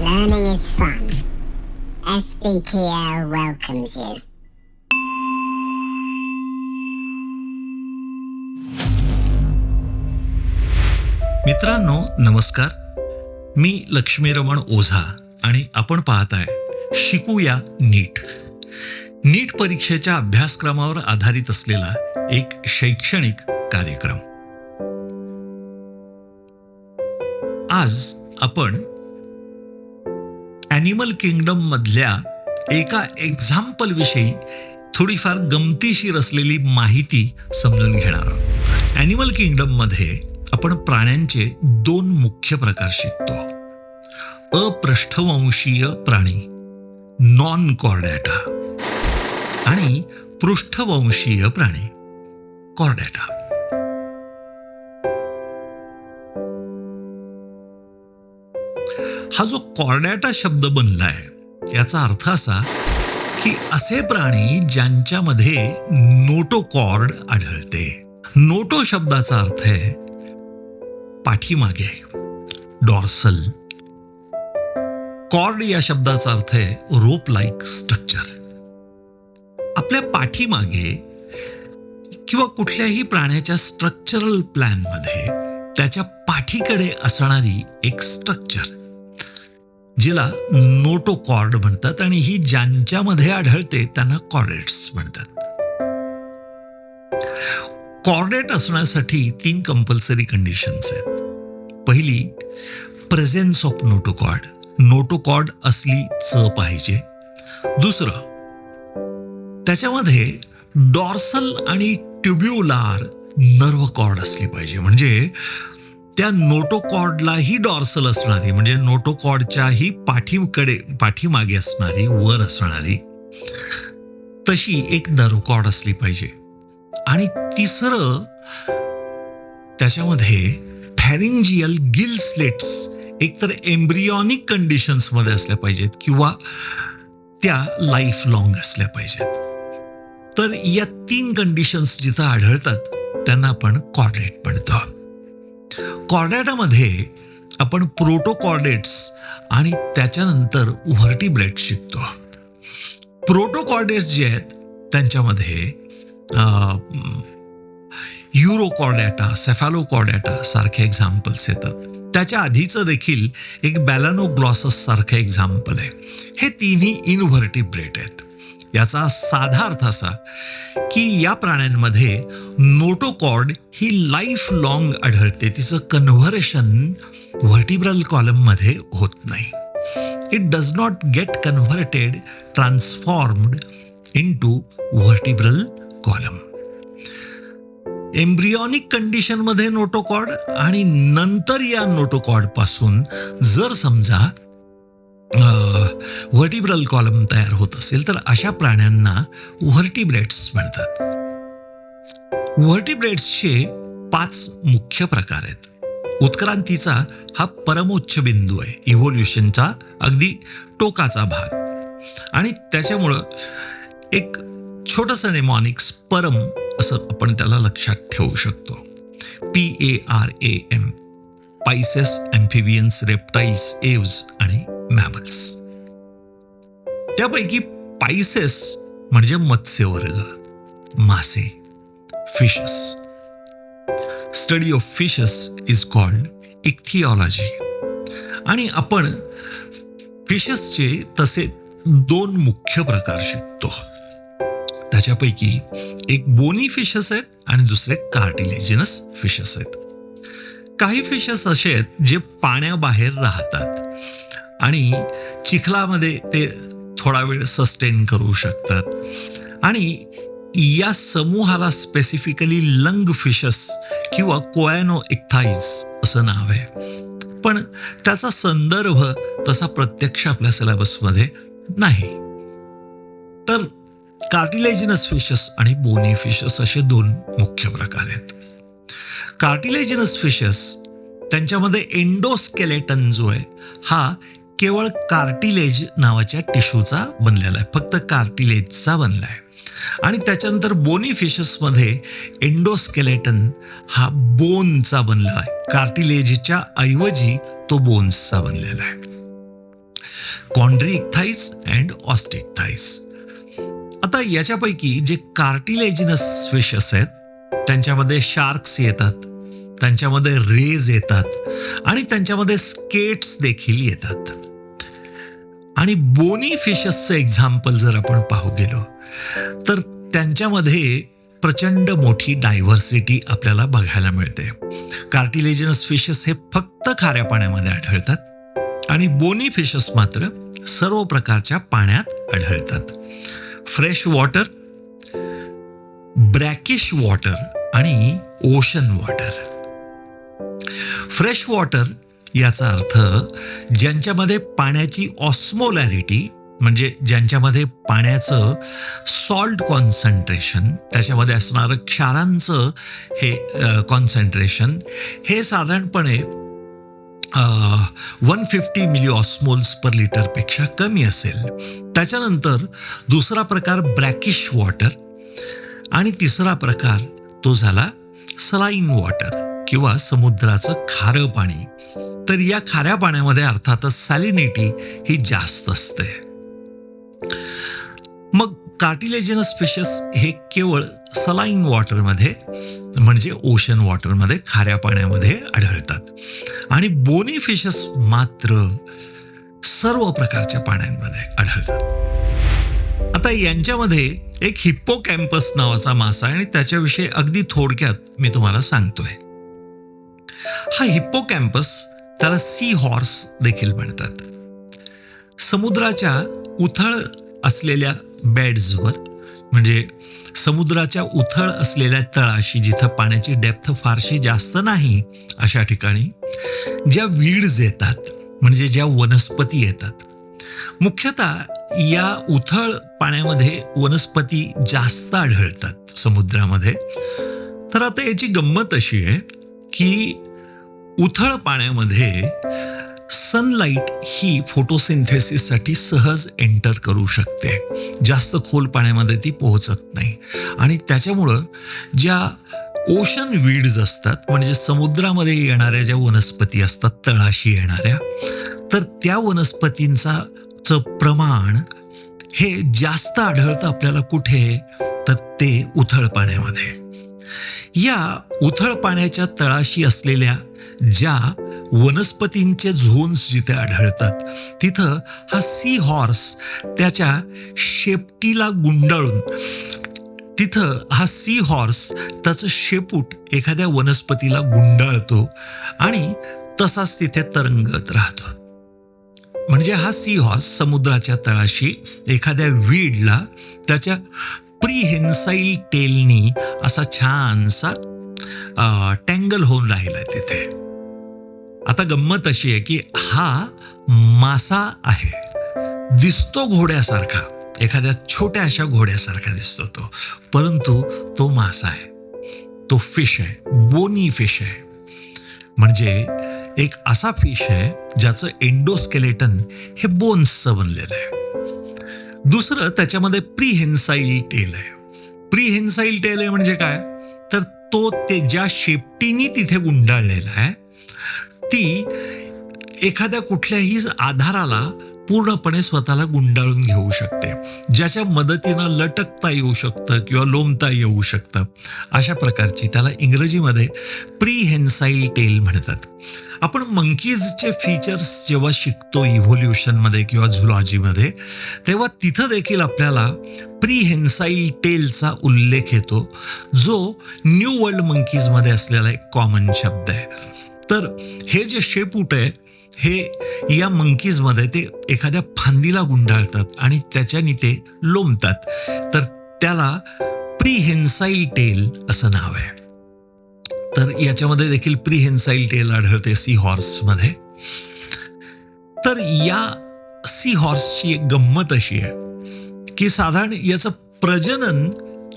Learning is fun. SBTL welcomes you. मित्रांनो नमस्कार मी लक्ष्मीरमण ओझा आणि आपण पाहताय शिकूया नीट. नीट परीक्षेच्या अभ्यासक्रमावर आधारित असलेला एक शैक्षणिक कार्यक्रम. आज आपण ॲनिमल किंगडम मधल्या एका एक्झाम्पल विषयी थोडीफार गमतीशीर असलेली माहिती समजून घेणार आहोत. ॲनिमल किंगडममध्ये आपण प्राण्यांचे दोन मुख्य प्रकार शिकतो. अपृष्ठवंशीय प्राणी नॉन कॉर्डॅटा आणि पृष्ठवंशीय प्राणी कॉर्डॅटा हा जो कॉर्डॅटा शब्द बनलाय याचा अर्थ असा की असे प्राणी ज्यांच्यामध्ये नोटोकॉर्ड आढळते. नोटो शब्दाचा अर्थ आहे पाठीमागे डॉर्सल कॉर्ड या शब्दाचा अर्थ आहे रोप लाईक स्ट्रक्चर. आपल्या पाठीमागे किंवा कुठल्याही प्राण्याच्या स्ट्रक्चरल प्लॅनमध्ये त्याच्या पाठीकडे असणारी एक स्ट्रक्चर जिला नोटोकॉर्ड म्हणतात आणि ही ज्यांच्यामध्ये आढळते त्यांना कॉर्डेट्स म्हणतात. कॉर्डेट असण्यासाठी तीन कंपल्सरी कंडिशन्स आहेत. पहिली प्रेझेन्स ऑफ नोटोकॉर्ड नोटोकॉर्ड असली च पाहिजे. दुसरं त्याच्यामध्ये डॉर्सल आणि ट्युब्युलार नर्व कॉर्ड असली पाहिजे. म्हणजे त्या नोटोकॉर्डलाही डॉर्सल असणारी म्हणजे नोटोकॉर्डच्याही पाठीकडे पाठीमागे असणारी वर असणारी तशी एक नर्वकॉर्ड असली पाहिजे. आणि तिसरं त्याच्यामध्ये फॅरिंजियल गिल स्लेट्स एकतर एम्ब्रियॉनिक कंडिशन्समध्ये असल्या पाहिजेत किंवा त्या लाईफ लॉंग असल्या पाहिजेत. तर या तीन कंडिशन्स जिथं आढळतात त्यांना आपण कॉर्डेट म्हणतो. कॉर्डेटामध्ये आपण प्रोटोकॉर्डेट्स आणि त्याच्यानंतर व्हर्टिब्रेट शिकतो. प्रोटोकॉर्डेट्स जे आहेत त्यांच्यामध्ये युरोकॉर्डॅटा सेफॅलोकॉर्डॅटा सारखे एक्झाम्पल्स येतात. त्याच्या आधीचं देखील एक बॅलानोग्लॉससारखं एक्झाम्पल आहे. हे तिन्ही इनव्हर्टिब्रेट आहेत. याचा साधा अर्थ असा की या प्राण्यांमध्ये नोटोकॉर्ड ही लाईफ लॉंग आढळते. तिचं कन्व्हर्शन व्हर्टिब्रल कॉलममध्ये होत नाही. It does not get converted transformed into vertebral column embryonic कंडिशनमध्ये नोटोकॉड आणि नंतर या नोटोकॉडपासून जर समजा व्हर्टिब्रल कॉलम तयार होत असेल तर अशा प्राण्यांना व्हर्टिब्रेट्स म्हणतात. व्हर्टिब्रेट्सचे पाच मुख्य प्रकार आहेत. उत्क्रांतीचा हा परमोच्च बिंदू आहे इव्होल्युशनचा अगदी टोकाचा भाग. आणि त्याच्यामुळं एक छोटंसं नेमॉनिक्स परम असं आपण त्याला लक्षात ठेवू शकतो. P A R A M pisces amphibians reptiles aves आणि मॅमल्स त्यापैकी पायसेस म्हणजे मत्स्यवर्ग मासे fishes study of fishes is called ichthyology आणि आपण फिशसचे तसे दोन मुख्य प्रकार शिकतो. त्याच्यापैकी एक बोनी फिशस आहेत आणि दुसरे कार्टिलेजिनस फिशस आहेत. काही फिशस असे आहेत जे पाण्याबाहेर राहतात आणि चिखलामध्ये ते थोडा वेळ सस्टेन करू शकतात. आणि या समूहाला स्पेसिफिकली लंग फिशस किंवा कोयॅनो इक्थाईज असं नाव आहे. पण त्याचा संदर्भ तसा प्रत्यक्ष आपल्या सिलेबसमध्ये नाही. तर कार्टिलेजिनस फिशस आणि बोनी फिशस असे दोन मुख्य प्रकार आहेत. कार्टिलेजिनस फिशस त्यांच्यामध्ये एंडोस्केलेटन जो आहे हा केवळ कार्टिलेज नावाच्या टिश्यूचा बनलेला आहे. फक्त कार्टिलेजचा बनला आहे आणि त्याच्यानंतर बोनी फिशसमध्ये एंडोस्केलेटन हा बोनचा बनला आहे. कार्टिलेजच्या ऐवजी तो बोन्सचा बनलेला आहे. Chondrichthyes and osteichthyes आता याच्यापैकी जे कार्टिलेजिनस फिशस आहेत त्यांच्यामध्ये शार्क्स येतात त्यांच्यामध्ये रेज येतात आणि त्यांच्यामध्ये स्केट्स देखील येतात. आणि बोनी फिशसचं एक्झाम्पल जर आपण पाहू गेलो तर त्यांच्यामध्ये प्रचंड मोठी डायव्हर्सिटी आपल्याला बघायला मिळते. कार्टिलेजिनस फिशेस हे फक्त खाऱ्या पाण्यामध्ये आढळतात आणि बोनी फिशस मात्र सर्व प्रकारच्या पाण्यात आढळतात. फ्रेश वॉटर ब्रॅकिश वॉटर आणि ओशन वॉटर. फ्रेश वॉटर याचा अर्थ ज्यांच्यामध्ये पाण्याची ऑस्मोलॅरिटी म्हणजे ज्यांच्यामध्ये पाण्याचं सॉल्ट कॉन्सन्ट्रेशन त्याच्यामध्ये असणारं क्षारांचं हे कॉन्सन्ट्रेशन हे साधारणपणे one fifty milli osmoles per लिटरपेक्षा कमी असेल. त्याच्यानंतर दुसरा प्रकार ब्रॅकिश वॉटर आणि तिसरा प्रकार तो झाला सलाईन वॉटर किंवा समुद्राचं खारं पाणी. तर या खाऱ्या पाण्यामध्ये अर्थातच सॅलिनिटी ही जास्त असते. मग कार्टिलेजनस फिशेस हे केवळ सलाईन वॉटरमध्ये म्हणजे ओशन वॉटरमध्ये खाऱ्या पाण्यामध्ये आढळतात. आणि बोनी फिशस मात्र सर्व प्रकारच्या पाण्यांमध्ये आढळतात. आता यांच्यामध्ये एक हिप्पो कॅम्पस नावाचा मासा आहे आणि त्याच्याविषयी अगदी थोडक्यात मी तुम्हाला सांगतोय. हा हिप्पो कॅम्पस त्याला सी हॉर्स देखील म्हणतात. समुद्राच्या उथळ असलेल्या बेड्सवर म्हणजे समुद्राच्या उथळ असलेल्या तळाशी जिथं पाण्याची डेप्थ फारशी जास्त नाही अशा ठिकाणी ज्या वीड्स येतात म्हणजे ज्या वनस्पती येतात मुख्यतः या उथळ पाण्यामध्ये वनस्पती जास्त आढळतात समुद्रामध्ये. तर आता याची गंमत अशी आहे की उथळ पाण्यामध्ये सनलाईट ही फोटोसिंथेसिससाठी सहज एंटर करू शकते. जास्त खोल पाण्यामध्ये ती पोहोचत नाही. आणि त्याच्यामुळं ज्या ओशन वीड्स असतात म्हणजे समुद्रामध्ये येणाऱ्या ज्या वनस्पती असतात तळाशी येणाऱ्या तर त्या वनस्पतींचा चं प्रमाण हे जास्त आढळतं आपल्याला कुठे? तर ते उथळ पाण्यामध्ये. या उथळ पाण्याच्या तळाशी असलेल्या ज्या वनस्पतींचे झोन्स जिथे आढळतात तिथं हा सी हॉर्स त्याच्या शेपटीला गुंडाळून तिथं हा सी हॉर्स त्याचं शेपूट एखाद्या वनस्पतीला गुंडाळतो आणि तसाच तिथे तरंगत राहतो. म्हणजे हा सी हॉर्स समुद्राच्या तळाशी एखाद्या वीडला त्याच्या प्रिहेन्साईल टेलनी असा छानसा टँगल होऊन राहिला तिथे. आता गंमत अशी आहे की हा मासा आहे. दिसतो घोड्यासारखा. एखाद्या छोट्या अशा घोड्यासारखा दिसतो तो. परंतु तो मासा आहे. तो फिश आहे. बोनी फिश आहे. म्हणजे एक असा फिश आहे ज्याचं एंडोस्केलेटन हे बोन्सचं बनलेलं आहे. दुसरं त्याच्यामध्ये प्रीहेन्साईल टेल आहे. प्रीहेन्साईल टेल आहे म्हणजे काय? तर तो ते ज्या शेपटीनी तिथे गुंडाळलेला आहे ती एखाद्या कुठल्याही आधाराला पूर्णपणे स्वतःला गुंडाळून घेऊ शकते. ज्याच्या मदतीनं लटकता येऊ शकतं किंवा लोंबता येऊ शकतं. अशा प्रकारची त्याला इंग्रजीमध्ये प्रीहेन्साईल टेल म्हणतात. आपण मंकीजचे फीचर्स जेव्हा शिकतो इव्होल्युशनमध्ये किंवा झुलॉजीमध्ये तेव्हा तिथं देखील आपल्याला प्रीहेन्साईल टेलचा उल्लेख येतो जो न्यू वर्ल्ड मंकीजमध्ये असलेला एक कॉमन शब्द आहे. तर हे जे शेपूट आहे हे या मंकीजमध्ये ते एखाद्या फांदीला गुंडाळतात आणि त्याच्याने ते लोंबतात तर त्याला प्रीहेन्साईल टेल असं नाव आहे. तर याच्यामध्ये देखील प्रीहेन्साईल टेल आढळते सी हॉर्समध्ये तर या सी हॉर्सची एक गंमत अशी आहे की साधारण याचं प्रजनन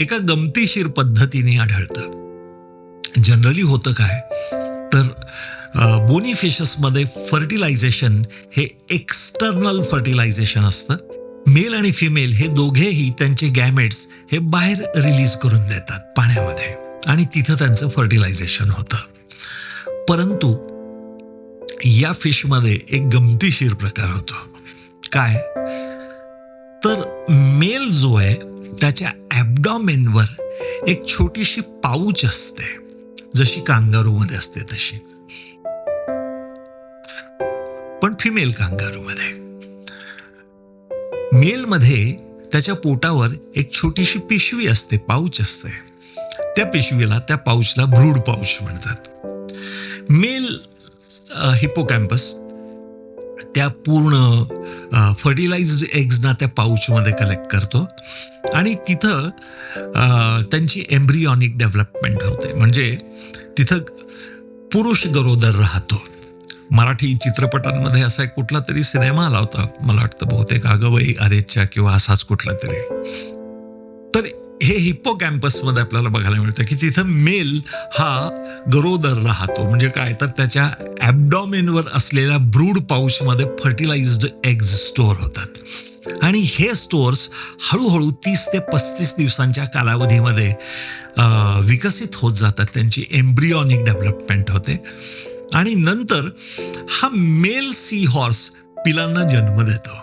एका गमतीशीर पद्धतीने आढळतं. जनरली होतं काय तर बोनीफिशसमध्ये फर्टिलायझेशन हे एक्स्टर्नल फर्टिलायझेशन असतं. मेल आणि फिमेल हे दोघेही त्यांचे गॅमेट्स हे बाहेर रिलीज करून देतात पाण्यामध्ये. आणि तिथं त्यांचं फर्टिलायझेशन होतं. परंतु या फिशमध्ये एक गमतीशीर प्रकार होतो. काय? तर मेल जो आहे त्याच्या ॲबडॉमेनवर एक छोटीशी पाऊच असते. जशी कांगारूमध्ये असते तशी. पण फिमेल कांगारूमध्ये. मेलमध्ये त्याच्या पोटावर एक छोटीशी पिशवी असते पाऊच असते. त्या पिशवीला त्या पाऊचला ब्रूड पाऊच म्हणतात. मेल हिपोकॅम्पस त्या पूर्ण फर्टिलाइज्ड एग्जना त्या पाऊचमध्ये कलेक्ट करतो. आणि तिथं त्यांची एम्ब्रियॉनिक डेव्हलपमेंट होते. म्हणजे तिथं पुरुष गरोदर राहतो. मराठी चित्रपटांमध्ये असा एक कुठला तरी सिनेमा आला होता. मला वाटतं बहुतेक अगवई अरेच्या किंवा असाच कुठला तरी. हे हिप्पो कॅम्पसमध्ये आपल्याला बघायला मिळतं की तिथं मेल हा गरोदर राहतो. म्हणजे काय? तर त्याच्या ॲबडॉमेनवर असलेल्या ब्रूड पाऊसमध्ये फर्टिलाइज्ड एग्ज स्टोअर होतात. आणि हे स्टोअर्स हळूहळू तीस ते पस्तीस दिवसांच्या कालावधीमध्ये विकसित होत जातात. त्यांची एम्ब्रियॉनिक डेव्हलपमेंट होते. आणि नंतर हा मेल सी हॉर्स पिलांना जन्म देतो.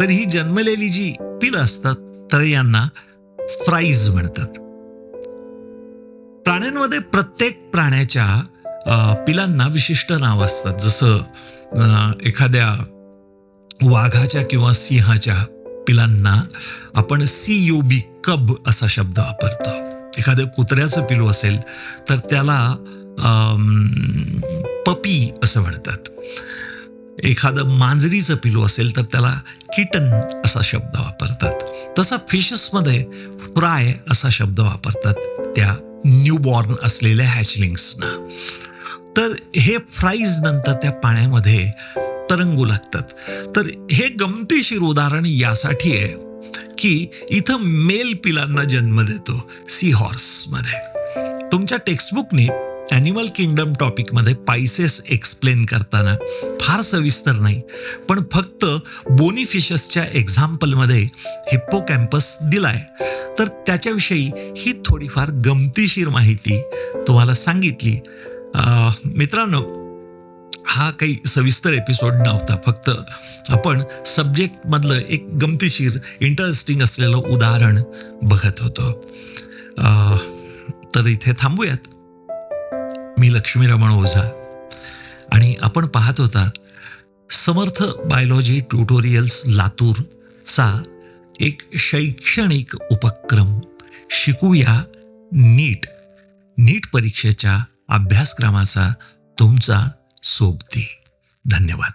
तर ही जन्मलेली जी पिलं असतात तर यांना फ्राईज म्हणतात. प्राण्यांमध्ये प्रत्येक प्राण्याच्या पिलांना विशिष्ट नाव असतात. जसं एखाद्या वाघाच्या किंवा सिंहाच्या पिलांना आपण सी यू बी कब असा शब्द वापरतो. एखाद्या कुत्र्याचं पिलू असेल तर त्याला पपी असं म्हणतात. एखादं मांजरीचं पिलू असेल तर त्याला किटन असा शब्द वापरतात. तसा फिशेसमध्ये फ्राय असा शब्द वापरतात त्या न्यूबॉर्न असलेल्या हॅचलिंग्सना तर हे फ्राईज नंतर त्या पाण्यामध्ये तरंगू लागतात. तर हे गमतीशीर उदाहरण यासाठी आहे की इथं मेल पिलांना जन्म देतो सी हॉर्समध्ये तुमच्या टेक्स्टबुकने ॲनिमल किंगडम टॉपिकमध्ये पायसेस एक्सप्लेन करताना फार सविस्तर नाही पण फक्त बोनी फिशसच्या एक्झाम्पलमध्ये हिप्पो कॅम्पस दिलाय. तर त्याच्याविषयी ही थोडीफार गमतीशीर माहिती तुम्हाला सांगितली. मित्रांनो हा काही सविस्तर एपिसोड नव्हता. फक्त आपण सब्जेक्टमधलं एक गमतीशीर इंटरेस्टिंग असलेलं उदाहरण बघत होतो. अं, तर इथे थांबूयात. मी लक्ष्मी रमण ओझा. आणि आपण पाहत होता समर्थ बायोलॉजी ट्युटोरियल्स लातूरचा एक शैक्षणिक उपक्रम. शिकूया नीट. नीट परीक्षेच्या अभ्यासक्रमाचा तुमचा सोबती. धन्यवाद.